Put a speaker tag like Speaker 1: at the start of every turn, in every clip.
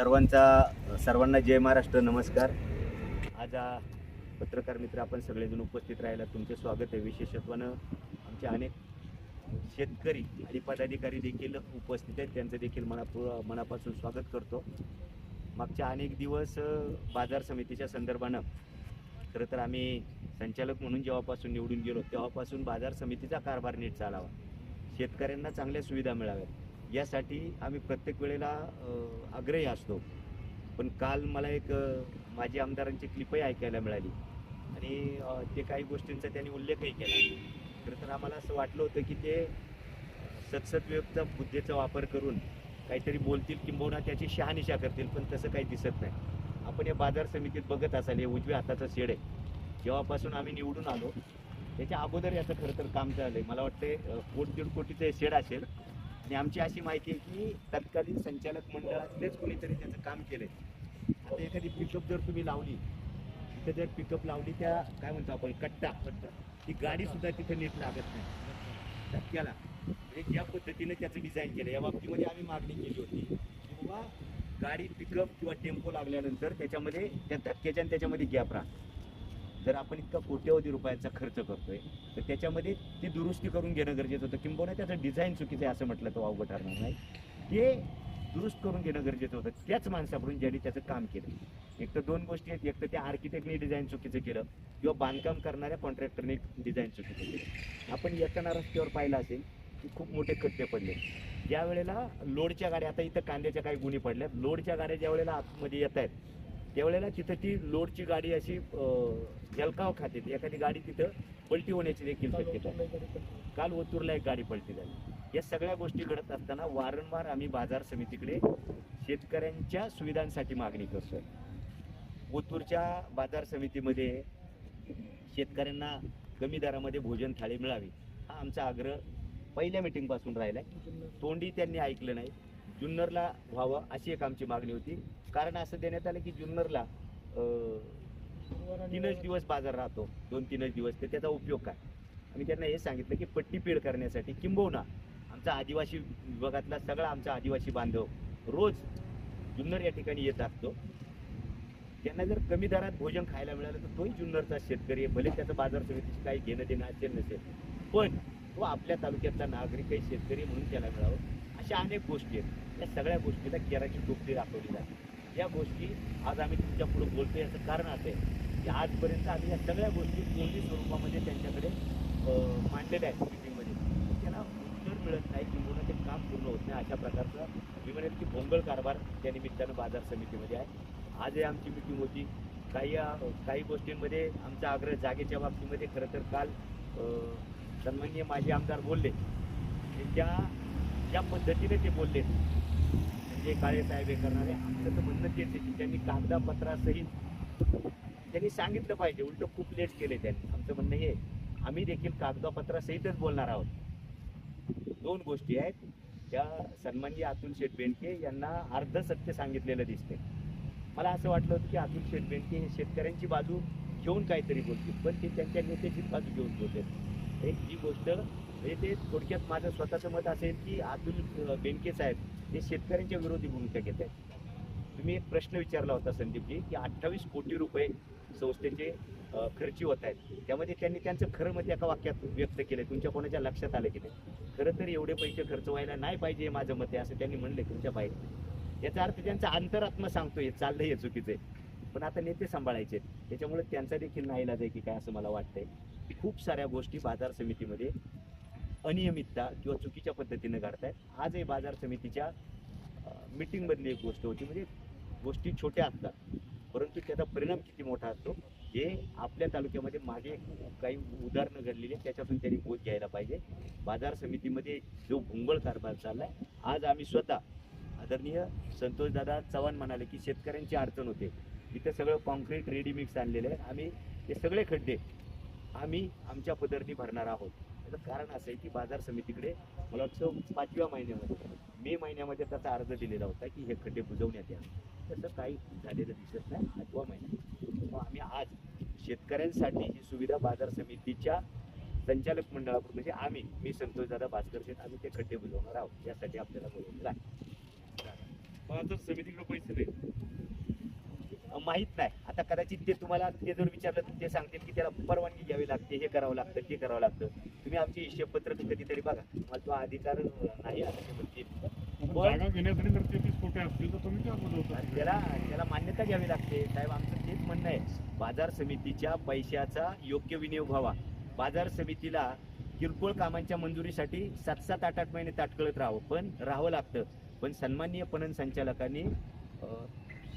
Speaker 1: सर्वांचा सर्वांना जय महाराष्ट्र नमस्कार. आज पत्रकार मित्र आपण सगळेजण उपस्थित राहायला तुमचे स्वागत आहे विशेषत्वानं. आमचे अनेक शेतकरी आणि पदाधिकारी देखील उपस्थित आहेत. त्यांचं देखील मनापू मनापासून स्वागत करतो. मागच्या अनेक दिवस बाजार समितीच्या संदर्भानं खरं तर आम्ही संचालक म्हणून जेव्हापासून निवडून गेलो तेव्हापासून बाजार समितीचा कारभार नीट चालावा. शेतकऱ्यांना चांगल्या सुविधा मिळाव्यात. यासाठी आम्ही प्रत्येक वेळेला आग्रही असतो. पण काल मला एक माझी माजी आमदारांची क्लिपही ऐकायला मिळाली. आणि ते काही गोष्टींचा त्यांनी उल्लेखही केला. खरं तर आम्हाला असं वाटलं होतं की ते सतसतयुक्त बुद्धेचा वापर करून काहीतरी बोलतील किंबहुना त्याची शहानिशा करतील पण तसं काही दिसत नाही. आपण या बाजार समितीत बघत असाल हे उजव्या हाताचं शेड आहे. जेव्हापासून आम्ही निवडून आलो त्याच्या अगोदर याचं खरं तर काम झालंय. मला वाटते कोट दीड कोटीचं हे शेड असेल आणि आमची अशी माहिती आहे की तत्कालीन संचालक मंडळातलेच कोणीतरी त्याचं काम केलंय. आता एखादी पिकअप जर तुम्ही लावली तिथे जर पिकअप लावली त्या काय म्हणतो आपण कट्टा कट्टा ती गाडी सुद्धा तिथे नीट लागत नाही. धक्क्याला. म्हणजे ज्या पद्धतीने त्याचं डिझाईन केलं या बाबतीमध्ये आम्ही मागणी केली होती की बाबा गाडी पिकअप किंवा टेम्पो लागल्यानंतर त्याच्यामध्ये त्या धक्क्याच्या आणि त्याच्यामध्ये गॅप राहतो जर आपण इतका कोट्यवधी रुपयाचा खर्च करतोय तर त्याच्यामध्ये ती दुरुस्ती करून घेणं गरजेचं होतं. किंबहुना त्याचं डिझाईन चुकीचं आहे असं म्हटलं तर वावगं ठरणार नाही. ते दुरुस्त करून घेणं गरजेचं होतं. त्याच माणसाकडून ज्यांनी त्याचं काम केलं. एक तर दोन गोष्टी आहेत. एक तर त्या आर्किटेक्टने डिझाईन चुकीचं केलं किंवा बांधकाम करणाऱ्या कॉन्ट्रॅक्टरने डिझाईन चुकीचं केलं. आपण येताना रस्त्यावर पाहिलं असेल की खूप मोठे खड्डे पडले. ज्या वेळेला लोडच्या गाड्या आता इथं कांद्याच्या काही गुन्हे पडल्यात. लोडच्या गाड्या ज्या वेळेला आतमध्ये येत आहेत त्यावेळेला तिथं ती लोडची गाडी अशी झलकाव जलकाव खाते एखादी गाडी तिथं पलटी होण्याची देखील शक्यता काल ओतूरला एक गाडी पलटी झाली. या सगळ्या गोष्टी घडत असताना वारंवार आम्ही बाजार समितीकडे शेतकऱ्यांच्या सुविधांसाठी मागणी करतो ओतूरच्या बाजार समितीमध्ये शेतकऱ्यांना कमी दरामध्ये भोजन थाळी मिळावी हा आमचा आग्रह पहिल्या मीटिंगपासून आहे तोंडी त्यांनी ऐकलं नाही. जुन्नरला व्हावं अशी एक आमची मागणी होती. कारण असं देण्यात आलं की जुन्नरला तीनच दिवस बाजार राहतो. दोन तीनच दिवस. तर त्याचा उपयोग काय? आम्ही त्यांना हे सांगितलं की पट्टी पेड करण्यासाठी किंबहुना आमचा आदिवासी विभागातला सगळा आमचा आदिवासी बांधव रोज जुन्नर या ठिकाणी येत असतो. त्यांना जर कमी दरात भोजन खायला मिळालं तर तोही जुन्नरचा शेतकरी आहे. भले त्याचं बाजार समितीशी काही घेणं देणं असेल नसेल पण तो आपल्या तालुक्यातला नागरिक आहे शेतकरी म्हणून त्याला मिळावं. अशा अनेक गोष्टी आहेत. या सगळ्या गोष्टीला केराची टोपली दाखवली जाते. ह्या गोष्टी आज आम्ही तुमच्यापुढे बोलतो याचं कारण असं आहे की आजपर्यंत आम्ही या सगळ्या गोष्टी तोंडी स्वरूपामध्ये त्यांच्याकडे मांडलेल्या आहेत मिटिंगमध्ये त्याला उत्तर मिळत नाही किंवा ते काम पूर्ण होत नाही अशा प्रकारचं मी म्हणेल की भोंगळ कारभार त्या निमित्तानं बाजार समितीमध्ये आहे. आजही आमची मिटिंग होती. काही काही गोष्टींमध्ये आमचा आग्रह जागेच्या बाबतीमध्ये खरं तर काल सन्माननीय माजी आमदार बोलले. की त्या ज्या पद्धतीने ते बोलले जे काळे साहेब हे करणारे आमचं तर म्हणणं तेच आहे की त्यांनी कागदापत्रासहित त्यांनी सांगितलं पाहिजे. उलट खूप लेट केले त्यांनी. आमचं म्हणणं हे आम्ही देखील कागदापत्रासहितच बोलणार आहोत. दोन गोष्टी आहेत. त्या सन्मानजी अतुल शेठ बेंडके यांना अर्ध सत्य सांगितलेलं दिसते मला असं वाटलं होतं की अतुल शेठ बेंडके हे शेतकऱ्यांची बाजू घेऊन काहीतरी बोलतील पण ते त्यांच्या नेत्याचीच बाजू घेऊन बोलतात एक ही गोष्ट म्हणजे ते थोडक्यात माझं स्वतःचं मत असेल की अतुल बेनके साहेब हे शेतकऱ्यांच्या विरोधी भूमिका घेत आहेत. तुम्ही एक प्रश्न विचारला होता संदीपजी की अठ्ठावीस कोटी रुपये संस्थेचे खर्ची होत आहेत. त्यामध्ये त्यांनी त्यांचं खरं मत एका वाक्यात व्यक्त केलं तुमच्या कोणाच्या लक्षात आलं की नाही? खरं तर एवढे पैसे खर्च व्हायला नाही पाहिजे हे माझं मत आहे असं त्यांनी म्हणले तुमच्या पाहिजे याचा अर्थ त्यांचा अंतरात्मा सांगतो हे चाललंय हे चुकीचं आहे. पण आता नेते सांभाळायचे आहेत. त्याच्यामुळे त्यांचा देखील नाईलाज आहे की काय असं मला वाटतंय. खूप साऱ्या गोष्टी बाजार समितीमध्ये अनियमितता किंवा चुकीच्या पद्धतीने काढतायत आज हे बाजार समितीच्या मीटिंगमधली एक गोष्ट होती. म्हणजे गोष्टी छोट्या असतात परंतु त्याचा परिणाम किती मोठा असतो हे आपल्या तालुक्यामध्ये मागे काही उदाहरणं घडलेली आहेत. त्याच्यातून त्यांनी बोध घ्यायला पाहिजे. बाजार समितीमध्ये जो भुंगळ कारभार चालला आहे आज आम्ही स्वतः आदरणीय संतोषदादा चव्हाण म्हणाले की शेतकऱ्यांची अडचण होते. इथं सगळं कॉन्क्रीट रेडीमिक्स आणलेलं आहे. आम्ही ते सगळे खड्डे आम्ही आमच्या पदरनी भरणार आहोत. त्याचं कारण असं आहे की बाजार समितीकडे मला वाटतं पाचव्या महिन्यामध्ये मे महिन्यामध्ये त्याचा अर्ज दिलेला होता की हे खड्डे बुजवण्यात या तसं काही झालेलं दिसत नाही. आठवा महिन्यात मग आम्ही आज शेतकऱ्यांसाठी ही सुविधा बाजार समितीच्या संचालक मंडळाकडून म्हणजे आम्ही मी संतोषदादा भास्कर शेठ आम्ही ते खड्डे बुजवणार आहोत. यासाठी आपल्याला बोलवलेलं आहे.
Speaker 2: बाजार समितीकडे पैसे नाही
Speaker 1: माहीत नाही. आता कदाचित ते तुम्हाला ते जर विचारलं तर ते सांगतील की त्याला परवानगी घ्यावी लागते हे करावं लागतं ते करावं लागतं. तुम्ही आमचे हिशेब पत्रक कधीतरी बघा. मला तो अधिकार नाही त्याला त्याला मान्यता घ्यावी लागते. साहेब आमचं तेच म्हणणं आहे. बाजार समितीच्या पैशाचा योग्य विनियोग व्हावा. बाजार समितीला किरकोळ कामांच्या मंजुरीसाठी सात सात आठ आठ महिने ताटकळत राहावं. पण राहावं लागतं. पण सन्माननीय पणन संचालकांनी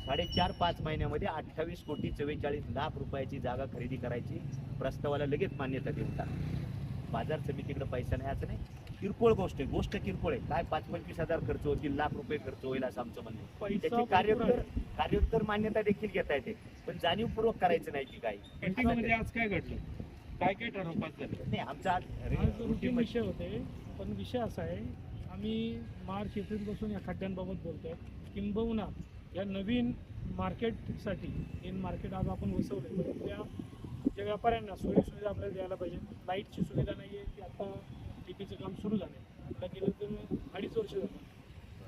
Speaker 1: साडेचार पाच महिन्यामध्ये अठ्ठावीस कोटी चव्वेचाळीस लाख रुपयाची जागा खरेदी करायची प्रस्तावाला लगेच मान्यता देऊन टाकली. बाजार समितीकडे पैसा नाही असं नाही. किरकोळ गोष्ट आहे गोष्ट किरकोळ आहे. काय पाच पंचवीस हजार खर्च होतील लाख रुपये खर्च होईल असं आमचं म्हणणं आहे. त्याची कार्योत्तर कार्योत्तर मान्यता देखील घेता येते. पण जाणीवपूर्वक करायचं नाही की काही
Speaker 2: मीटिंगमध्ये आज काय घडलं? काय काय ठरव पास झालं?
Speaker 1: नाही आमचा आज
Speaker 3: रुटीन
Speaker 1: मध्ये-
Speaker 3: विषय होते. पण विषय असा आहे आम्ही मार्च एप्रिलपासून या खड्ड्यांबाबत बोलतोय. किंबहुना या नवीन मार्केटसाठी इन मार्केट आज आपण वसवलं तर त्या ज्या व्यापाऱ्यांना सोयी सुविधा आपल्याला द्यायला पाहिजे. लाईटची सुविधा नाही आहे ती आता डीपीचं काम सुरू झालं आहे आता गेलं तर अडीच वर्ष झालं.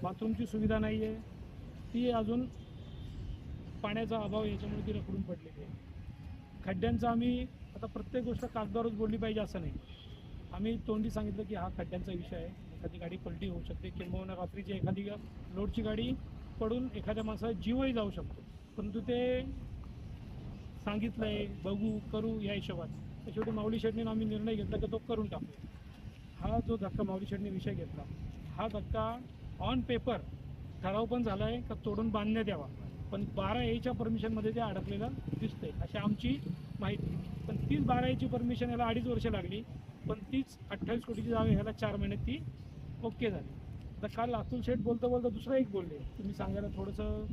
Speaker 3: बाथरूमची सुविधा नाही आहे ती अजून पाण्याचा अभाव याच्यामुळे ती रखडून पडलेली आहे. खड्ड्यांचा आम्ही आता प्रत्येक गोष्ट कागदावरच बोलली पाहिजे असं नाही. आम्ही तोंडी सांगितलं की हा खड्ड्यांचा विषय आहे. एखादी गाडी पलटी होऊ शकते. किंबहुना रात्रीची एखादी लोडची गाडी पडून एखाद्या माणसाचा जीवही जाऊ शकतो. परंतु ते सांगितलंय बघू करू या हिशोबात. तर शेवटी माऊली शेटणीनं आम्ही निर्णय घेतला की तो करून टाकू. हा जो धक्का माऊली शेटणी विषय घेतला हा धक्का ऑन पेपर ठराव पण झाला आहे का तोडून बांधण्यात यावा. पण बारा एच्या परमिशनमध्ये ते अडकलेलं दिसतंय अशी आमची माहिती. पण तीच बारा एची परमिशन याला अडीच वर्ष लागली पण तीच अठ्ठावीस कोटीची जागा ह्याला चार महिन्यात ती ओके झाली. आता काल अतुल शेठ बोलता बोलता दुसरं एक बोलले. तुम्ही सांगायला थोडंसं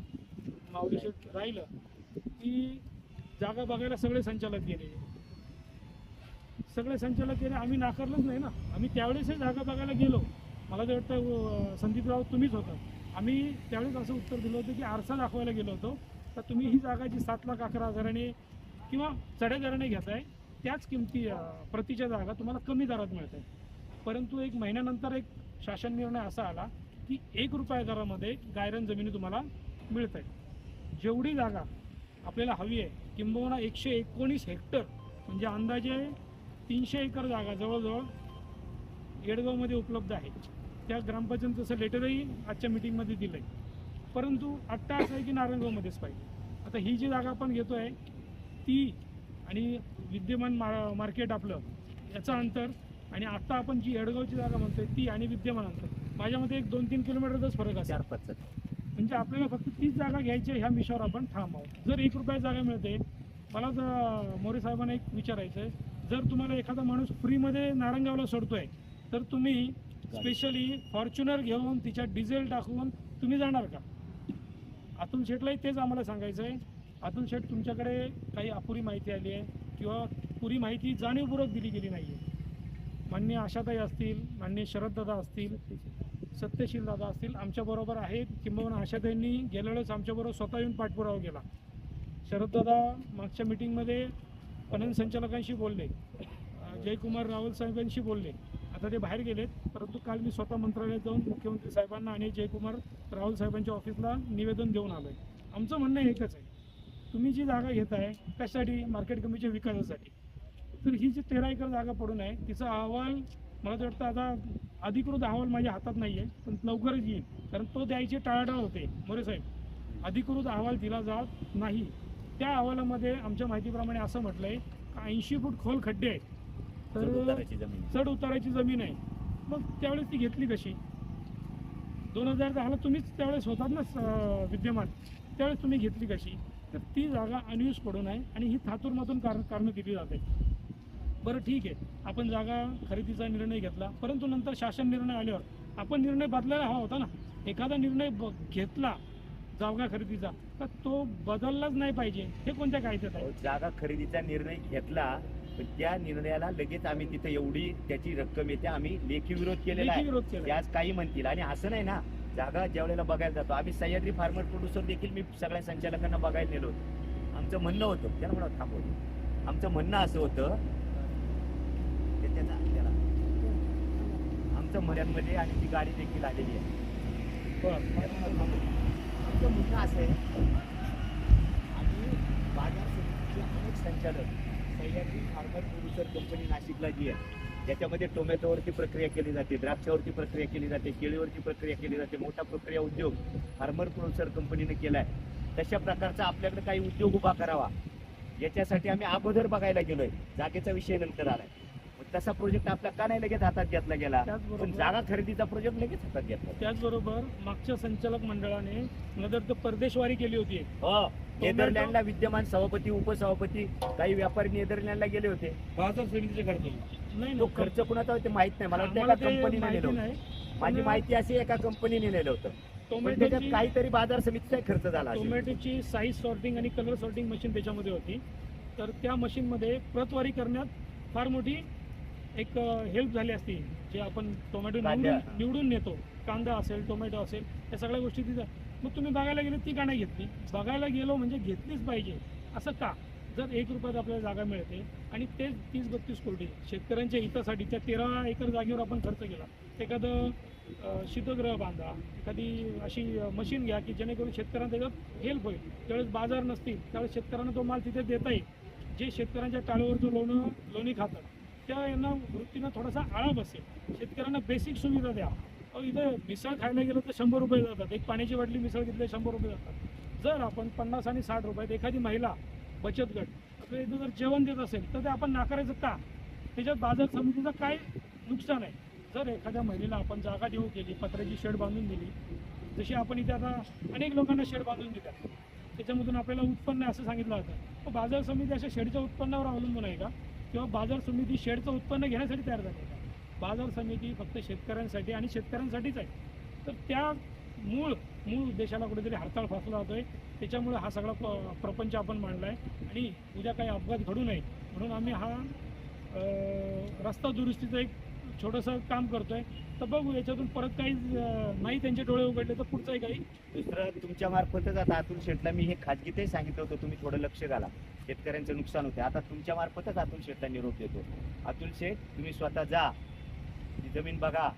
Speaker 3: माऊली शेठ राहिलं. की जागा बघायला सगळे संचालक गेले. सगळे संचालक गेले आम्ही नाकारलंच नाही ना. आम्ही त्यावेळेसही जागा बघायला गेलो. मला तर वाटतं संदीपराव तुम्हीच होता. आम्ही त्यावेळेस असं उत्तर दिलं होतं की आरसा दाखवायला गेलो होतो. तर तुम्ही ही जागा जी सात लाख अकरा हजाराने किंवा चढ्या दराने घेताय त्याच किमती प्रतीच्या जागा तुम्हाला कमी दरात मिळत आहे परंतु एक महिन्यानंतर एक शासन निर्णय असा आला की एक रुपया दरामध्ये गायरन जमिनी तुम्हाला मिळत आहे जेवढी जागा आपल्याला हवी आहे किंबहुना एकशे एकोणीस हेक्टर म्हणजे अंदाजे तीनशे एकर जागा जवळजवळ येडगावमध्ये उपलब्ध आहे. त्या ग्रामपंचायत तसं लेटरही आजच्या मिटिंगमध्ये दिलं आहे परंतु आत्ता असं आहे की नारायणगावमध्येच पाहिजे. आता ही जी जागा आपण घेतो आहे ती आणि विद्यमान मा मार्केट आपलं याचं अंतर आणि आत्ता आपण जी येडगावची जागा म्हणतोय ती आणि विद्यमान अंतर माझ्यामध्ये एक दोन तीन किलोमीटरचाच फरक असेल.
Speaker 1: चार पाच
Speaker 3: म्हणजे आपल्याला फक्त तीच जागा घ्यायची आहे ह्या मिशावर आपण ठाम आहोत जर एक रुपया जागा मिळते मला जर मोरे साहेबांना एक विचारायचं आहे जर तुम्हाला एखादा माणूस फ्रीमध्ये नारंगावला सोडतोय तर तुम्ही स्पेशली फॉर्च्युनर घेऊन तिच्यात डिझेल टाकून तुम्ही जाणार का? अतुल शेठलाही तेच आम्हाला सांगायचं आहे. अतुल शेठ तुमच्याकडे काही अपुरी माहिती आली आहे किंवा पुरी माहिती जाणीवपूर्वक दिली गेली नाही आहे मान्य आशाताई असतील मान्य शरददादा असतील सत्यशील दादा असतील आमच्याबरोबर आहेत. किंबहुना आशाताईंनी गेल्या वेळेस आमच्याबरोबर स्वतः येऊन पाठपुरावा केला. शरददादा मागच्या मिटिंगमध्ये पणन संचालकांशी बोलले. जयकुमार रावल साहेबांशी बोलले. आता ते बाहेर गेलेत परंतु काल मी स्वतः मंत्रालयात जाऊन मुख्यमंत्री साहेबांना आणि जयकुमार राहुल साहेबांच्या ऑफिसला निवेदन देऊन आलो आहे आमचं म्हणणं एकच आहे. तुम्ही जी जागा घेताय कशासाठी? मार्केट कमीच्या विकासासाठी. तर ही जी तेरा एकर जागा पडून आहे तिचा अहवाल मला तर वाटतं आता अधिकृत अहवाल माझ्या हातात नाही आहे पण लवकरच येईल. कारण तो द्यायचे टाळाटाळ होते मोरे साहेब. अधिकृत अहवाल दिला जात नाही. त्या अहवालामध्ये आमच्या माहितीप्रमाणे असं म्हटलं आहे ऐंशी फूट खोल खड्डे आहेत. तर चढ उताराची जमीन आहे. मग त्यावेळेस ती घेतली कशी? दोन हजार दहाला तुम्हीच त्यावेळेस होतात ना विद्यमान. त्यावेळेस तुम्ही घेतली कशी? तर ती जागा अनयूज पडून आहे आणि ही थातूरमधून कार कारणं दिली जाते. बरं ठीक आहे. आपण जागा खरेदीचा निर्णय घेतला. परंतु नंतर शासन निर्णय आल्यावर आपण निर्णय बदलायला हवा होता ना. एखादा निर्णय घेतला जागा खरेदीचा तर तो बदललाच नाही पाहिजे. हे कोणत्या कायद्यात आहे?
Speaker 1: जागा खरेदीचा निर्णय घेतला पण त्या निर्णयाला लगेच आम्ही तिथे एवढी त्याची रक्कम येते. आम्ही लेखी विरोध केलेला
Speaker 3: लेखी
Speaker 1: आहे.
Speaker 3: विरोध केला.
Speaker 1: त्याच काही म्हणतील. आणि असं नाही ना जागा ज्या वेळेला बघायला जातो आम्ही सह्याद्री फार्मर प्रोड्युसर देखील मी सगळ्या संचालकांना बघायला नेलो होतो. आमचं म्हणणं होतं त्याला म्हणा थांबवलं. आमचं म्हणणं असं होतं ते त्याचा त्याला आमचं मर्यादमध्ये आणि ती गाडी देखील आलेली आहे. आमचं म्हणणं असं आहे आम्ही बाजार समितीचे अनेक संचालक सह्याद्री फार्मर प्रोड्युसर कंपनी नाशिकला जी आहे ज्याच्यामध्ये टोमॅटोवरती प्रक्रिया केली जाते द्राक्षावरती प्रक्रिया केली जाते केळीवरती प्रक्रिया केली जाते मोठा प्रक्रिया उद्योग फार्मर प्रोड्युसर कंपनीने केला आहे. तशा प्रकारचा आपल्याकडे काही उद्योग उभा करावा याच्यासाठी आम्ही अगोदर बघायला गेलोय जागेचा विषय नंतर आलाय. तसा प्रोजेक्ट आपला का नाही लगेच हातात घेतला गेला? पण जागा खरेदीचा प्रोजेक्ट लगेच हातात घेतला
Speaker 3: त्याचबरोबर मागच्या संचालक मंडळाने नंतर तर परदेशवारी केली होती.
Speaker 1: हो नेदरलँडला विद्यमान सभापती उपसभापती काही व्यापारी नेदरलँडला गेले होते.
Speaker 2: बाजार समितीचे खर्च.
Speaker 3: नाही
Speaker 1: तो खर्च कुणाचा होते माहीत नाही. मला वाटतं एका कंपनीने नेलं माझी माहिती अशी एका कंपनीने नेलं होतं. पण त्याच्यात
Speaker 3: टोमॅटोची
Speaker 1: काहीतरी बाजार समितीचा खर्च झाला.
Speaker 3: टोमॅटोची साईज सॉर्टिंग आणि कलर सॉर्टिंग मशीन त्याच्यामध्ये होती. तर त्या मशीनमध्ये प्रतवारी करण्यात फार मोठी एक हेल्प झाली असती जे आपण टोमॅटो. निवडून निवडून नेतो. कांदा असेल टोमॅटो असेल या सगळ्या गोष्टी तिथं. मग तुम्ही बघायला गेले ती का नाही घेतली बघायला गेलो म्हणजे घेतलीच पाहिजे. असं का? जर एक रुपयात आपल्याला जागा मिळते आणि तेच तीस बत्तीस कोटी शेतकऱ्यांच्या हितासाठी त्या तेरा एकर जागेवर आपण खर्च केला. एखादं शीतगृह बांधा एखादी अशी मशीन घ्या की जेणेकरून शेतकऱ्यांना त्याच्यात हेल्प होईल. ज्यावेळेस बाजार नसतील त्यावेळेस शेतकऱ्यांना तो माल तिथे देता येईल. जे शेतकऱ्यांच्या टाळीवर जो लोणं लोणी खातात त्या यांना वृत्तीनं थोडासा आळा बसेल. शेतकऱ्यांना बेसिक सुविधा द्या. अहो इथं मिसळ खायला गेलं तर शंभर रुपये जातात. एक पाण्याची बाटली मिसळ घेतली शंभर रुपये जातात. जर आपण पन्नास आणि साठ रुपयात एखादी महिला बचत गट आपल्या इथं जर जेवण देत असेल तर ते आपण नाकारायचं का? त्याच्यात बाजार समितीचं काय नुकसान आहे? जर एखाद्या महिलेला आपण जागा देऊ केली पत्र्याची शेड बांधून दिली जशी आपण इथे आता अनेक लोकांना शेड बांधून देतात त्याच्यामधून आपल्याला उत्पन्न असं सांगितलं जातं. बाजार समिती अशा शेडच्या उत्पन्नावर अवलंबून आहे का? किंवा बाजार समिती शेडचं उत्पन्न घेण्यासाठी तयार झाली. आहे बाजार समिती फक्त शेतकऱ्यांसाठी आणि शेतकऱ्यांसाठीच आहे. तर त्या मूळ मूळ उद्देशाला कुठेतरी हरताळ फासला आहे त्याच्यामुळे हा सगळा प- प्रपंच आपण मांडला आहे आणि उद्या काही अपघात घडू नये. म्हणून आम्ही हा रस्ता दुरुस्तीचा एक छोटंसं काम करतोय. तर बघू याच्यातून परत काही नाही त्यांचे डोळे उघडले तर पुढचंही काही.
Speaker 1: दुसरं तुमच्या मार्फतच आता अतुल शेठला मी हे खाजगीतही सांगितलं होतं तुम्ही थोडं लक्ष घाला. शेतकऱ्यांचं नुकसान होते आता तुमच्या मार्फतच अतुल शेटला निरोप देतो. अतुल शेठ तुम्ही स्वतः जा. ती जमीन बघा.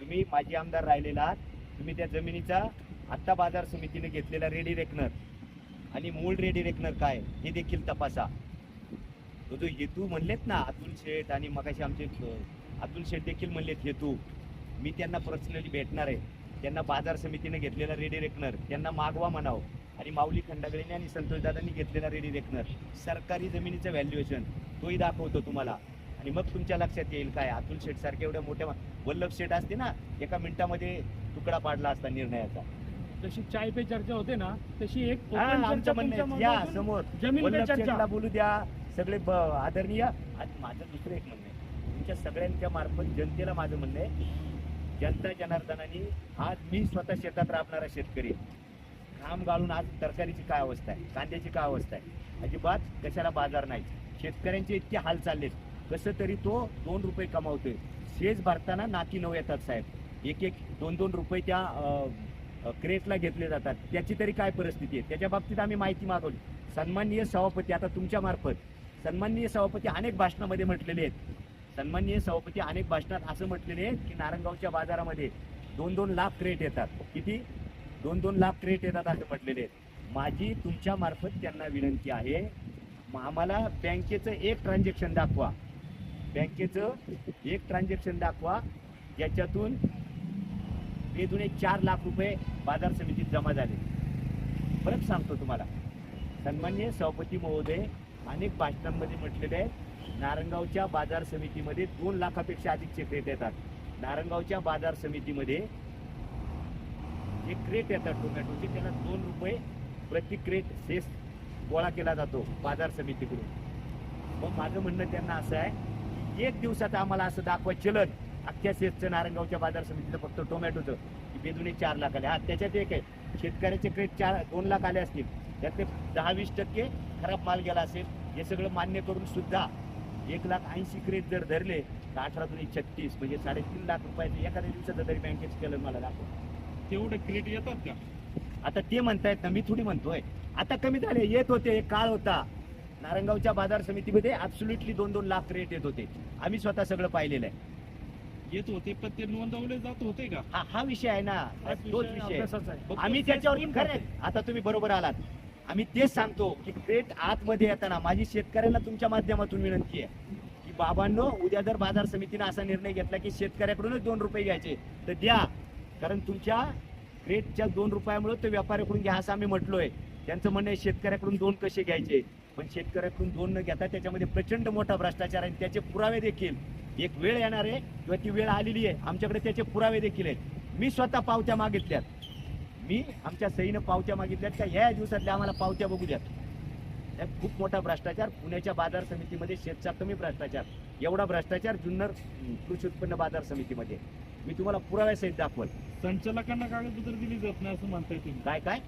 Speaker 1: तुम्ही माजी आमदार राहिलेला आहात. तुम्ही त्या जमिनीचा आत्ता बाजार समितीने घेतलेला रेडी रेकनर आणि मूळ रेडी रेकनर काय हे देखील तपासा. तो जो हेतू म्हणलेत ना अतुल शेठ आणि मगाशी आमचे अतुल शेठ देखील म्हणलेत हेतू मी त्यांना पर्सनली भेटणार आहे. त्यांना बाजार समितीने घेतलेला रेडी रेकनर त्यांना मागवा म्हणाव. आणि माऊली खंडागळेने आणि संतोषदादांनी घेतलेला रेडी रेकनर सरकारी जमिनीचं व्हॅल्युएशन तोही दाखवतो तुम्हाला. आणि मग तुमच्या लक्षात येईल काय? अतुल शेठ सारख्या एवढ्या मोठ्या वल्लभ शेठ असते ना एका मिनिटामध्ये तुकडा पाडला असता निर्णयाचा.
Speaker 3: जशी चाय पे चर्चा होते ना तशी एक
Speaker 1: हा. या समोर. वल्लभ शेठला बोलू द्या. सगळे आदरणीय. आणि माझं दुसरं एक म्हणणं तुमच्या सगळ्यांच्या मार्फत जनतेला माझं म्हणणं आहे जनता जनार्दनाने आज मी स्वतः शेतात राबणारा शेतकरी घाम गाळून आज तरकारीची काय अवस्था आहे? कांद्याची काय अवस्था आहे? अजिबात कशाला बाजार नाही. शेतकऱ्यांचे इतके हाल चाललेत कसं तरी तो दोन रुपये कमावतोय. शेज भरताना नाकी नऊ येतात साहेब. एक एक दोन दोन रुपये त्या क्रेटला घेतले जातात. त्याची तरी काय परिस्थिती आहे? त्याच्या बाबतीत आम्ही माहिती मागवली. सन्माननीय सभापती आता तुमच्या मार्फत. सन्माननीय सभापती अनेक भाषणामध्ये म्हटलेले आहेत. सन्माननीय सभापती अनेक भाषणात असं म्हटलेले आहेत की नारायणगावच्या बाजारामध्ये दोन दोन लाख क्रेट येतात. किती? दोन दोन लाख क्रेट येतात असं म्हटलेले आहेत. माझी तुमच्या मार्फत त्यांना विनंती आहे. आम्हाला बँकेचं एक ट्रान्झॅक्शन दाखवा. बँकेचं एक ट्रान्झॅक्शन दाखवा. ज्याच्यातून बेदून एक चार लाख रुपये बाजार समितीत जमा झाले. परत सांगतो तुम्हाला. सन्मान्य सभापती महोदय अनेक भाषणांमध्ये म्हटलेले आहे नारंगावच्या बाजार समितीमध्ये दोन लाखापेक्षा अधिकचे क्रेट येतात नारंगावच्या बाजार समितीमध्ये जे क्रेट येतात टोमॅटोचे त्याला दोन रुपये प्रति क्रेट सेस गोळा केला जातो बाजार समितीकडून. मग माझं म्हणणं त्यांना असं आहे की एक दिवसात आम्हाला असं दाखवा चलन. अख्ख्या सेसचं नारंगावच्या बाजार समितीचं फक्त टोमॅटोचं. की बेदुने चार लाख आले. हा त्याच्यात एक आहे. शेतकऱ्याचे क्रेट चार दोन लाख आले असतील. त्यातले दहा वीस टक्के खराब माल गेला असेल. हे सगळं मान्य करून सुद्धा एक लाख ऐंशी क्रेट जर धरले तर अठरा एक छत्तीस म्हणजे साडेतीन लाख रुपयाचं एखाद्या दिवसाचं तरी बँकेचं चलन मला दाखव.
Speaker 2: तेवढे क्रेट येतात का?
Speaker 1: आता ते म्हणतायत ना मी थोडी म्हणतोय. आता कमी झाले येत होते एक काळ होता. नारंगावच्या बाजार समितीमध्ये ऍब्सोल्युटली दोन दोन लाख रेट येत होते. आम्ही स्वतः सगळं पाहिलेलं आहे.
Speaker 2: येत होते पण ते नोंदवले जात होते का?
Speaker 1: हा हा विषय आहे ना. तोच
Speaker 3: विषय
Speaker 1: आम्ही त्याच्यावर आता तुम्ही बरोबर आलात. आम्ही तेच सांगतो की क्रेट आतमध्ये येताना माझी शेतकऱ्यांना तुमच्या माध्यमातून विनंती आहे की बाबांनो उद्या जर बाजार समितीनं असा निर्णय घेतला की शेतकऱ्याकडूनच दोन रुपये घ्यायचे तर द्या. कारण तुमच्या क्रेटच्या दोन रुपयामुळे तो व्यापाऱ्याकडून घ्या असं आम्ही म्हटलोय. त्यांचं म्हणणं आहे शेतकऱ्याकडून दोन कसे घ्यायचे? पण शेतकऱ्याकडून दोन न घेता त्याच्यामध्ये प्रचंड मोठा भ्रष्टाचार आहे. आणि त्याचे पुरावे देखील. एक वेळ येणार आहे किंवा ती वेळ आलेली आहे. आमच्याकडे त्याचे पुरावे देखील आहेत. मी स्वतः पावत्या मागितल्यात. मी आमच्या सहीनं पावत्या मागितल्यात का? ह्या दिवसातल्या आम्हाला पावत्या बघू द्यात त्यात खूप मोठा भ्रष्टाचार. पुण्याच्या बाजार समितीमध्ये शेतचा कमी भ्रष्टाचार. एवढा भ्रष्टाचार जुन्नर कृषी उत्पन्न बाजार समितीमध्ये. मी तुम्हाला पुराव्यासहित दाखवल.
Speaker 2: संचालकांना कागदपत्र दिली जात नाही असं म्हणताय तुम्ही.
Speaker 1: काय काय?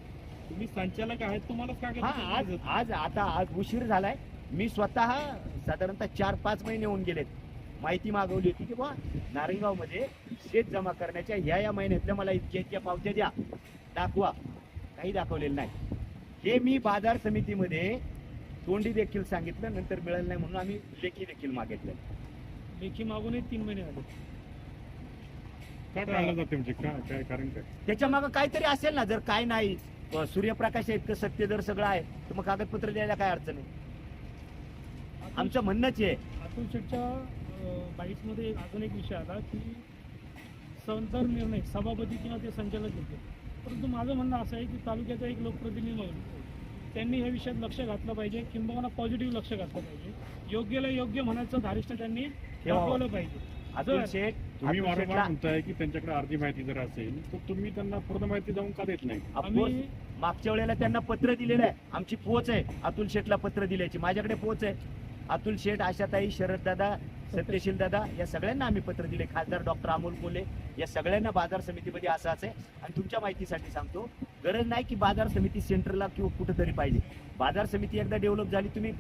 Speaker 2: तुम्ही संचालक आहेत तुम्हाला
Speaker 1: हा आज आज आता आज उशीर झालाय. मी स्वतः साधारणतः चार पाच महिने होऊन गेलेत. माहिती मागवली होती की बा नारायणगावमध्ये शेत जमा करण्याच्या ह्या या महिन्यातल्या मला इतक्या इतक्या पावत्या द्या. दाखवा. काही दाखवलेलं नाही. हे मी बाजार समितीमध्ये तोंडी देखील सांगितलं नंतर मिळालं नाही म्हणून आम्ही लेखी देखील मागितलं.
Speaker 3: लेखी मागूनही तीन महिने झाले.
Speaker 2: का टाळलं जाते म्हणजे काय काय कारण काय?
Speaker 1: त्याच्या मागं काहीतरी असेल ना जर काय नाही अ, सूर्यप्रकाश इतकं सत्य जर सगळं आहे तर मग कागदपत्र द्यायला काय अडचण आहे? आमचं म्हणणंच आहे.
Speaker 3: अतुल शेटच्या बाईटमध्ये अजून एक विषय आला की संतर निर्णय सभापती किंवा ते संचालक घेते परंतु माझं म्हणणं असं आहे की तालुक्याचा एक लोकप्रतिनिधी म्हणून त्यांनी या विषयात लक्ष घातलं पाहिजे किंबहुना पॉझिटिव्ह लक्ष घातलं पाहिजे. योग्यला योग्य म्हणायचं धारिष्ट त्यांनी दाखवलं पाहिजे.
Speaker 1: अतुल
Speaker 3: जर-
Speaker 1: शेठ
Speaker 2: तुम्ही वारंवार म्हणताय की त्यांच्याकडे अर्धी माहिती जर असेल तर तुम्ही त्यांना पूर्ण माहिती जाऊन का देत नाही?
Speaker 1: मागच्या वेळेला त्यांना पत्र दिलेलं आहे. आमची पोच आहे अतुल शेठला पत्र दिल्याची. माझ्याकडे पोच आहे. अतुल शेठ आशाताई शरद दादा सत्यशील दादा या सगळ्यांना आम्ही पत्र दिले. खासदार डॉक्टर अमोल कोल्हे या सगळ्यांना बाजार समितीमध्ये असं आहे. आणि तुमच्या माहितीसाठी सांगतो गरज नाही की बाजार समिती सेंटरला किंवा कुठेतरी पाहिजे. बाजार समिती एकदा डेव्हलप झाली तुम्ही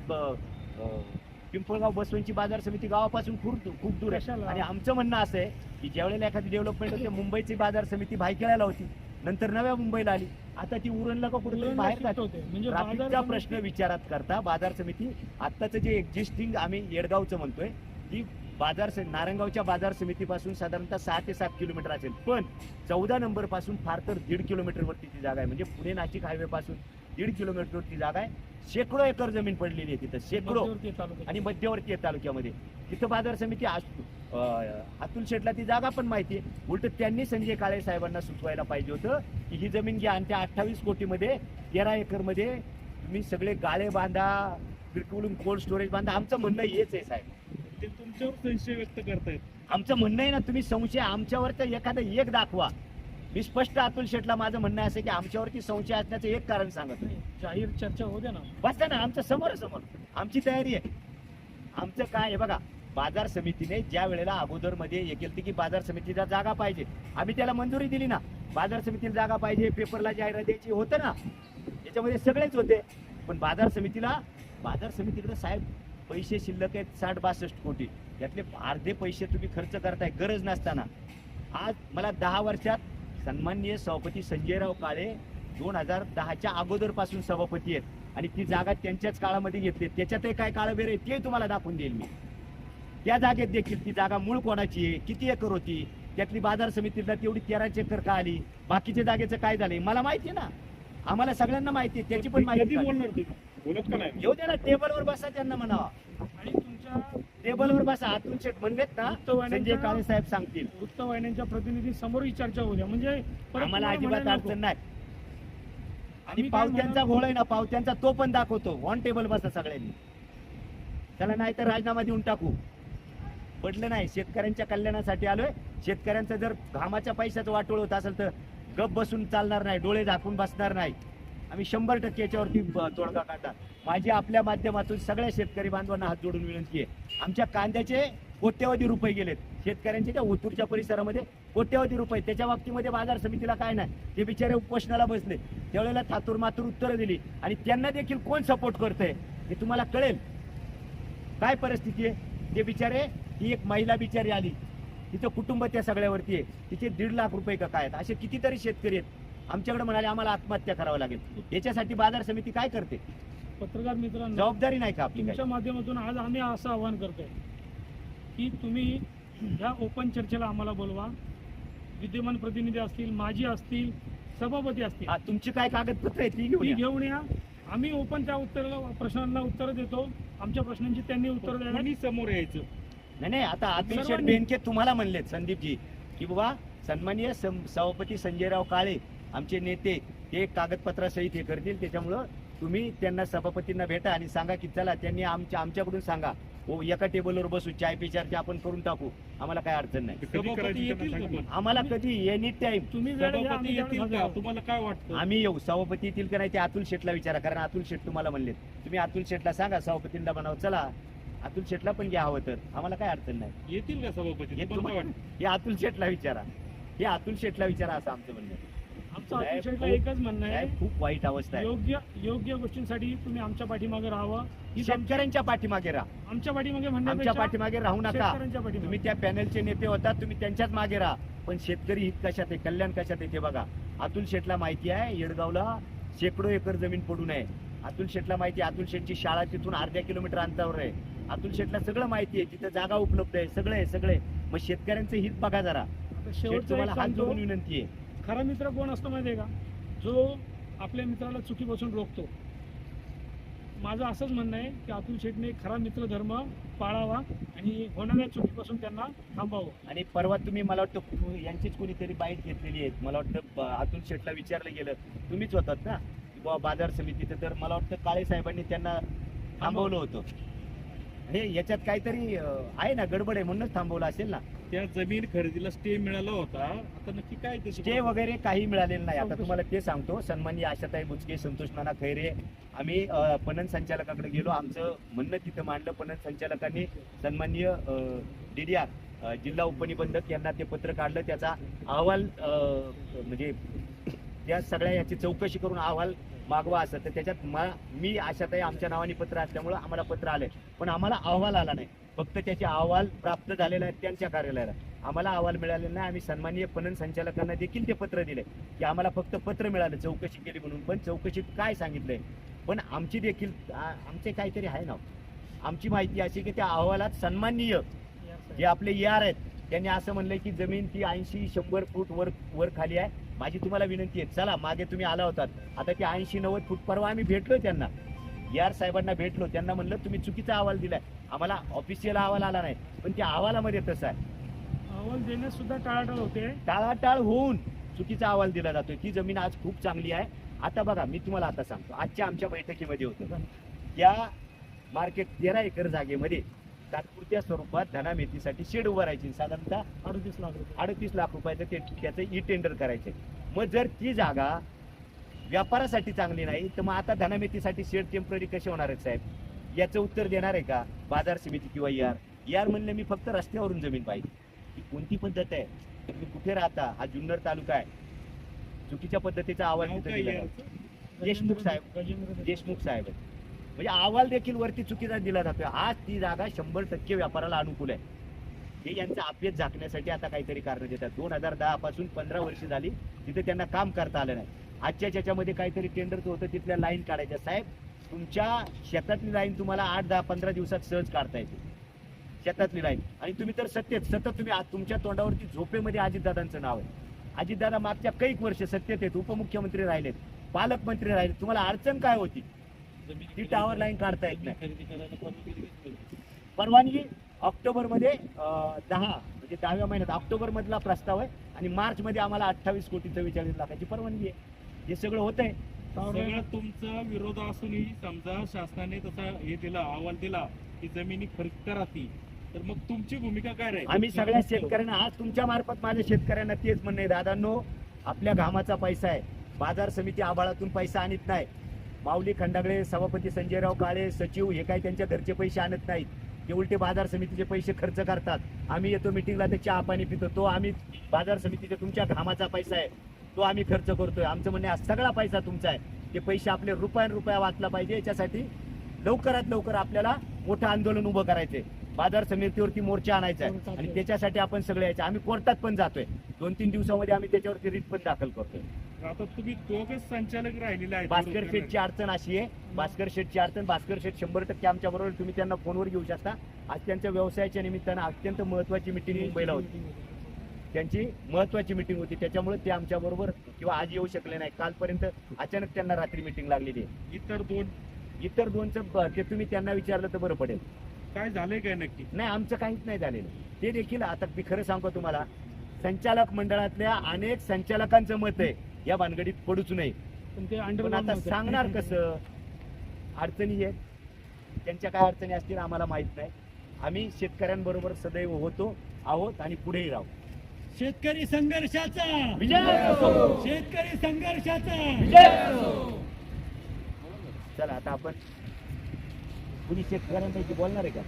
Speaker 1: पिंपळगाव बसवंची बाजार समिती गावापासून खूप खूप दूर आहे? आणि आमचं म्हणणं असं आहे की ज्या वेळेला एखादी डेव्हलपमेंट होते मुंबईची बाजार समिती भाईखेळ्याला होती. नंतर नव्या मुंबईला आली. आता ती उरणला का
Speaker 3: उरणला
Speaker 1: बाहेर
Speaker 3: म्हणजे बाजार
Speaker 1: प्रश्न विचारात करता बाजार समिती आत्ताचं जे एक्झिस्टिंग आम्ही येडगावचं म्हणतोय ती बाजार समिती नारायणगावच्या बाजार समितीपासून साधारणतः सहा ते सात किलोमीटर असेल. पण चौदा नंबरपासून फार तर दीड किलोमीटर वरती ती जागा आहे. म्हणजे पुणे नाशिक हायवे पासून दीड किलोमीटर ती जागा आहे. शेकडो एकर जमीन पडलेली आहे तिथं शेकडो. आणि मध्यवर्ती आहे तालुक्यामध्ये. तिथं बाजार समिती अतुल शेटला ती जागा पण माहिती आहे. उलट त्यांनी संजय काळे साहेबांना सुचवायला पाहिजे होतं की ही जमीन घ्या आणि त्या अठ्ठावीस कोटीमध्ये तेरा एकरमध्ये तुम्ही सगळे गाळे बांधा बिरकुलून कोल्ड स्टोरेज बांधा. आमचं म्हणणं हेच आहे साहेब.
Speaker 2: ते तुमच्यावर संशय व्यक्त करतायत.
Speaker 1: आमचं म्हणणं आहे ना तुम्ही संशय आमच्यावर तर एखादं एक दाखवा. मी स्पष्ट अतुल शेटला माझं म्हणणं असं की आमच्यावरती संशय असण्याचं एक कारण सांगत नाही.
Speaker 3: जाहीर चर्चा होते ना.
Speaker 1: बसता ना आमचं समोर समोर. आमची तयारी आहे. आमचं काय आहे बघा बाजार समितीने ज्या वेळेला अगोदरमध्ये हे केलं की बाजार समितीला जागा पाहिजे आम्ही त्याला मंजुरी दिली ना. बाजार समितीला जागा पाहिजे पेपरला जाहिरात द्यायची होतं ना याच्यामध्ये सगळेच होते. पण बाजार समितीला बाजार समितीकडे साहेब पैसे शिल्लक आहेत साठ बासष्ट कोटी. त्यातले अर्धे पैसे तुम्ही खर्च करताय गरज नसताना. आज मला दहा वर्षात सन्माननीय सभापती संजयराव काळे दोन हजार दहाच्या अगोदरपासून सभापती आहेत. आणि ती जागा त्यांच्याच काळामध्ये घेतली. त्याच्यातही काय काळ वेळ आहे ते तुम्हाला दाखवून देईल मी. त्या जागेत देखील ती जागा मूळ कोणाची आहे किती एकर होती त्यातली बाजार समितीला तेवढी तेराशे एकर का आली बाकीच्या जागेचं काय झालंय मला माहिती आहे ना. आम्हाला सगळ्यांना माहिती आहे त्याची पण माहिती येऊ द्या ना टेबलवर बसा त्यांना म्हणावा.
Speaker 3: आणि तुमच्या
Speaker 1: टेबलवर बसा आतून शेट म्हणलेत ना संजय काळे साहेब सांगतील.
Speaker 3: वृत्तवाहिन्यांच्या प्रतिनिधी समोर ही चर्चा होऊ द्या. म्हणजे परत
Speaker 1: आम्हाला अजिबात
Speaker 3: म्हणायला नको.
Speaker 1: अडचण नाही. आणि
Speaker 3: आम्ही काय
Speaker 1: पावत्यांचा
Speaker 3: म्हणालो?
Speaker 1: घोळ आहे ना पावत्यांचा तो पण दाखवतो. ऑन टेबल बसा सगळ्यांनी. त्याला नाही तर राजीनामा देऊन टाकू. पडलं नाही. शेतकऱ्यांच्या कल्याणासाठी आलोय. शेतकऱ्यांचं जर घामाच्या पैशाचं वाटोळ होत असेल तर गप बसून चालणार नाही. डोळे झाकून बसणार नाही. आम्ही शंभर टक्के याच्यावरती तोडगा काढणार. माझी आपल्या माध्यमातून सगळ्या शेतकरी बांधवांना हात जोडून विनंती आहे. आमच्या कांद्याचे कोट्यवधी रुपये गेलेत. शेतकऱ्यांचे त्या ओतूरच्या परिसरामध्ये कोट्यवधी रुपये. त्याच्या बाबतीमध्ये बाजार समितीला काय नाही. ते बिचारे उपोषणाला बसले. त्यावेळेला थातूर मातूर उत्तरं दिली. आणि त्यांना देखील कोण सपोर्ट करतंय? हे तुम्हाला कळेल. काय परिस्थिती आहे? ते बिचारे ही एक महिला बिचारी आली. तिचं कुटुंब त्या सगळ्यावरती आहे. तिचे दीड लाख रुपये का काय आहेत? असे कितीतरी शेतकरी आहेत. आमच्याकडे म्हणाले आम्हाला आत्महत्या करावं लागेल. याच्यासाठी बाजार समिती काय करते?
Speaker 3: पत्रकार मित्रांनो
Speaker 1: जबाबदारी नाही का?
Speaker 3: तुमच्या माध्यमातून आज आम्ही असं आवाहन करतोय की तुम्ही ह्या ओपन चर्चेला आम्हाला बोलवा. विद्यमान प्रतिनिधी असतील माजी असतील सभापती असतील.
Speaker 1: हा, तुमची काय कागदपत्र आहे ती घेऊन या.
Speaker 3: घेऊन या. आम्ही ओपन त्या उत्तराला प्रश्नांना उत्तर देतो. आमच्या प्रश्नांची त्यांनी उत्तर द्यावी.
Speaker 2: समोर यायचं?
Speaker 1: नाही नाही आता
Speaker 3: सर्वांनी.
Speaker 1: बेनके तुम्हाला म्हणलेत संदीपजी की बाबा सन्माननीय सं- सभापती संजयराव काळे आमचे नेते ते कागदपत्रासहित हे करतील. त्याच्यामुळं तुम्ही त्यांना सभापतींना भेटा आणि सांगा की चला त्यांनी आमच्या आमच्याकडून सांगा. हो एका टेबलवर बसू चाय पे चर्चा आपण करून टाकू. आम्हाला काय अडचण नाही? आम्हाला कधी एनी टाइम
Speaker 3: तुम्ही
Speaker 2: तुम्हाला काय वाटतं?
Speaker 1: आम्ही येऊ. सभापती येतील का नाही ते अतुल शेठला विचारा कारण अतुल शेठ तुम्हाला म्हणले तुम्ही अतुल शेठला सांगा सभापतींना बनाव चला अतुल शेठला पण घ्या हवं तर. आम्हाला काय अडचण नाही.
Speaker 2: येतील का सभापती?
Speaker 1: हे हे अतुल शेठला विचारा. हे अतुल शेठला विचारा असं आमचं म्हणणं आहे.
Speaker 3: आमचं एकच म्हणणं आहे.
Speaker 1: साहेब, खूप वाईट अवस्था आहे.
Speaker 3: योग्य योग्य गोष्टींसाठी तुम्ही आमच्या पाठीमागे राहावं. आमच्या
Speaker 1: शेतकऱ्यांच्या पाठीमागे राहा.
Speaker 3: आमच्या पाठीमागे
Speaker 1: आमच्या
Speaker 3: म्हणण्यापेक्षा
Speaker 1: पाठीमागे राहू नका.
Speaker 3: शेतकऱ्यांच्या
Speaker 1: तुम्ही त्या पॅनलचे नेते होता तुम्ही त्यांच्याच मागे राहा. पण शेतकरी हित कशात आहे? कल्याण कशात आहे ते बघा. अतुल शेठला माहिती आहे येडगावला शेकडो एकर जमीन पडून आहे. अतुल शेठला माहिती आहे अतुल शेठची शाळा तिथून अर्ध्या किलोमीटर अंतरावर आहे. अतुल शेठला सगळं माहिती आहे तिथं जागा उपलब्ध आहे सगळं आहे सगळे मग शेतकऱ्यांचं हित बघा जरा. शेठ
Speaker 3: शेवटचं
Speaker 1: तुम्हाला
Speaker 3: एक
Speaker 1: हात
Speaker 3: सांगतो.
Speaker 1: जोडून विनंती आहे.
Speaker 3: खरा मित्र कोण असतो माहिती आहे का? जो आपल्या मित्राला चुकीपासून रोखतो. माझं असंच म्हणणं आहे की अतुल शेठने खरा मित्र धर्म पाळावा आणि होणाऱ्या चुकीपासून त्यांना थांबावं.
Speaker 1: आणि परवा तुम्ही मला वाटतं यांचीच कोणीतरी बाईट घेतलेली आहे. मला वाटतं अतुल शेठला विचारलं गेलं. तुम्हीच होतात ना? बुवा बाजार समितीचं तर मला वाटतं काळे साहेबांनी त्यांना थांबवलं होतं. हे याच्यात काहीतरी आहे ना? गडबड आहे म्हणूनच थांबवलं असेल ना?
Speaker 2: त्या जमीन खरेदीला स्टे मिळाला होता. आता नक्की काय ते
Speaker 1: स्टे वगैरे काही मिळालेलं नाही. आता तुम्हाला ते सांगतो. सन्माननीय आशाताई बुचके संतोष नाना खैरे. आम्ही पणन संचालकाकडे गेलो. आमचं म्हणणं तिथं मांडलं पणन संचालकांनी. सन्माननीय डी डी आर जिल्हा उपनिबंधक यांना ते पत्र काढलं. त्याचा अहवाल म्हणजे त्या सगळ्या याची चौकशी करून अहवाल मागवा असं. तर त्याच्यात मा- मी आशाताई आमच्या नावाने पत्र असल्यामुळं आम्हाला पत्र आलंय. पण आम्हाला अहवाल आला नाही. फक्त त्याचे अहवाल प्राप्त झालेले आहेत त्यांच्या कार्यालयाला. आम्हाला अहवाल मिळालेला नाही. आम्ही सन्माननीय पणन संचालकांना देखील ते पत्र दिले की आम्हाला फक्त पत्र मिळालं चौकशी केली म्हणून. पण चौकशीत काय सांगितलंय? पण आमची देखील आमचे काहीतरी आहे ना. आमची माहिती अशी की त्या अहवालात सन्माननीय जे आपले यार आहेत त्यांनी असं म्हणलंय की जमीन ती ऐंशी शंभर फूट वर वर खाली आहे. माझी तुम्हाला विनंती आहे चला मागे तुम्ही आला होतात. आता ते ऐंशी नव्वद फूट परवा आम्ही भेटलो त्यांना. यार साहेबांना भेटलो त्यांना म्हणलं तुम्ही चुकीचा अहवाल दिलाय. आम्हाला ऑफिशियल अहवाल आला नाही पण त्या अहवालामध्ये तसं आहे.
Speaker 3: अहवाल देण्यास सुद्धा टाळाटाळ होते.
Speaker 1: टाळाटाळ होऊन चुकीचा अहवाल दिला जातोय. ती जमीन आज खूप चांगली आहे. आता बघा मी तुम्हाला आता सांगतो. आजच्या आमच्या बैठकीमध्ये होतं या मार्केट तेरा एकर जागेमध्ये तात्पुरत्या स्वरूपात धनामेतीसाठी शेड उभारायची साधारणतः
Speaker 3: अडतीस लाख रुपये.
Speaker 1: अडतीस लाख रुपयाचं ते त्याचं ई टेंडर करायचे. मग जर ती जागा व्यापारासाठी चांगली नाही तर मग आता धनामेतीसाठी शेड टेंपररी कसे होणार आहेत साहेब? याचं उत्तर देणार आहे का? बाजार समिती किंवा यार? यार म्हणलं मी फक्त रस्त्यावरून जमीन पाहिजे ही कोणती पद्धत आहे? तुम्ही कुठे राहता? हा जुन्नर तालुका आहे. चुकीच्या पद्धतीचा आवाज जातो. देशमुख साहेब. देशमुख साहेब. म्हणजे अहवाल देखील वरती चुकीचा दिला जातोय. आज ती जागा शंभर टक्के व्यापाराला अनुकूल आहे. हे यांचा अपेच झाकण्यासाठी आता काहीतरी कारण देतात. दोन हजार दहा पासून पंधरा वर्ष झाली तिथे त्यांना काम करता आलं नाही. आजच्या ज्याच्यामध्ये काहीतरी टेंडरचं होतं तिथल्या लाईन काढायच्या. साहेब तुमच्या शेतातली लाईन तुम्हाला आठ दहा पंधरा दिवसात सहज काढता येते. शेतातली लाईन आणि तुम्ही तर सत्तेत सतत तुम्ही तुमच्या तोंडावरती झोपेमध्ये अजितदादांचं नाव आहे. अजितदादा मागच्या कैक वर्ष सत्तेत आहेत उपमुख्यमंत्री राहिलेत पालकमंत्री राहिले तुम्हाला अडचण काय होती? ती टावर लाईन काढता येत नाही.
Speaker 2: परवानगी
Speaker 1: परवानगी ऑक्टोबरमध्ये दहा म्हणजे दहाव्या महिन्यात. ऑक्टोबर मधला प्रस्ताव आहे आणि मार्च मध्ये आम्हाला अठ्ठावीस कोटी चव्वेचाळीस लाखाची परवानगी आहे. हे सगळं होत आहे
Speaker 2: सगळं तुमचा विरोध असूनही समजा शासनाने तसा हे दिला अहवाल दिला की जमिनी खरेदी करा ती. तर मग तुमची भूमिका काय राहील?
Speaker 1: आम्ही सगळ्या शेतकऱ्यांना आज तुमच्या मार्फत माझ्या शेतकऱ्यांना तेच म्हणणं दादांनो आपल्या घामाचा पैसा आहे. बाजार समिती आबाळातून पैसा आणत नाही. माऊली खंडागळे सभापती संजयराव काळे सचिव हे काही त्यांच्या घरचे पैसे आणत नाहीत. ते उलटे बाजार समितीचे पैसे खर्च करतात. आम्ही येतो मिटिंगला ते चहा पाणी पितो. तो आम्ही बाजार समितीचा तुमच्या घामाचा पैसा आहे. तो आम्ही खर्च करतोय. आमचं म्हणणं आहे, सगळा पैसा तुमचा आहे. ते पैसे आपले रुपयान रुपया वाचला पाहिजे. याच्यासाठी लवकरात लवकर आपल्याला मोठं आंदोलन उभं करायचंय. बाजार समितीवरती मोर्चा आणायचा आहे. आणि त्याच्यासाठी आपण सगळे यायचे. आम्ही कोर्टात पण जातोय. दोन तीन दिवसामध्ये आम्ही त्याच्यावरती रिट पण दाखल करतोय.
Speaker 2: आता तुम्ही दोघच संचालक राहिलेले आहेत.
Speaker 1: भास्कर शेठची अडचण अशी आहे. भास्कर शेठची अडचण भास्कर शेठ शंभर टक्के आमच्या बरोबर तुम्ही त्यांना फोनवर घेऊ शकता. आज त्यांच्या व्यवसायाच्या निमित्तानं अत्यंत महत्वाची मिटिंग मुंबईला होती. त्यांची महत्वाची मिटिंग होती. त्याच्यामुळे ते आमच्या बरोबर किंवा आज येऊ शकले नाही. कालपर्यंत अचानक त्यांना रात्री मिटिंग लागलेली आहे.
Speaker 2: इतर दोन?
Speaker 1: इतर दोनचं ते तुम्ही त्यांना विचारलं तर बरं पडेल.
Speaker 2: काय झालंय काय नक्की?
Speaker 1: नाही आमचं काहीच नाही झालेलं. ते देखील आता मी खरं सांगतो तुम्हाला संचालक मंडळातल्या अनेक संचालकांचं मत आहे. या भानगडीत पडूच नये.
Speaker 3: पण
Speaker 1: आता सांगणार कसं? अडचणी आहेत. त्यांच्या काय अडचणी असतील आम्हाला माहीत नाही. आम्ही शेतकऱ्यांबरोबर सदैव होतो आहोत आणि पुढेही राहू.
Speaker 4: शेतकरी संघर्षाचा
Speaker 1: विजय असो!
Speaker 4: शेतकरी संघर्षाचा
Speaker 1: विजय असो! चला आता आपण कुणी शेतकऱ्यांपैकी बोलणार आहे का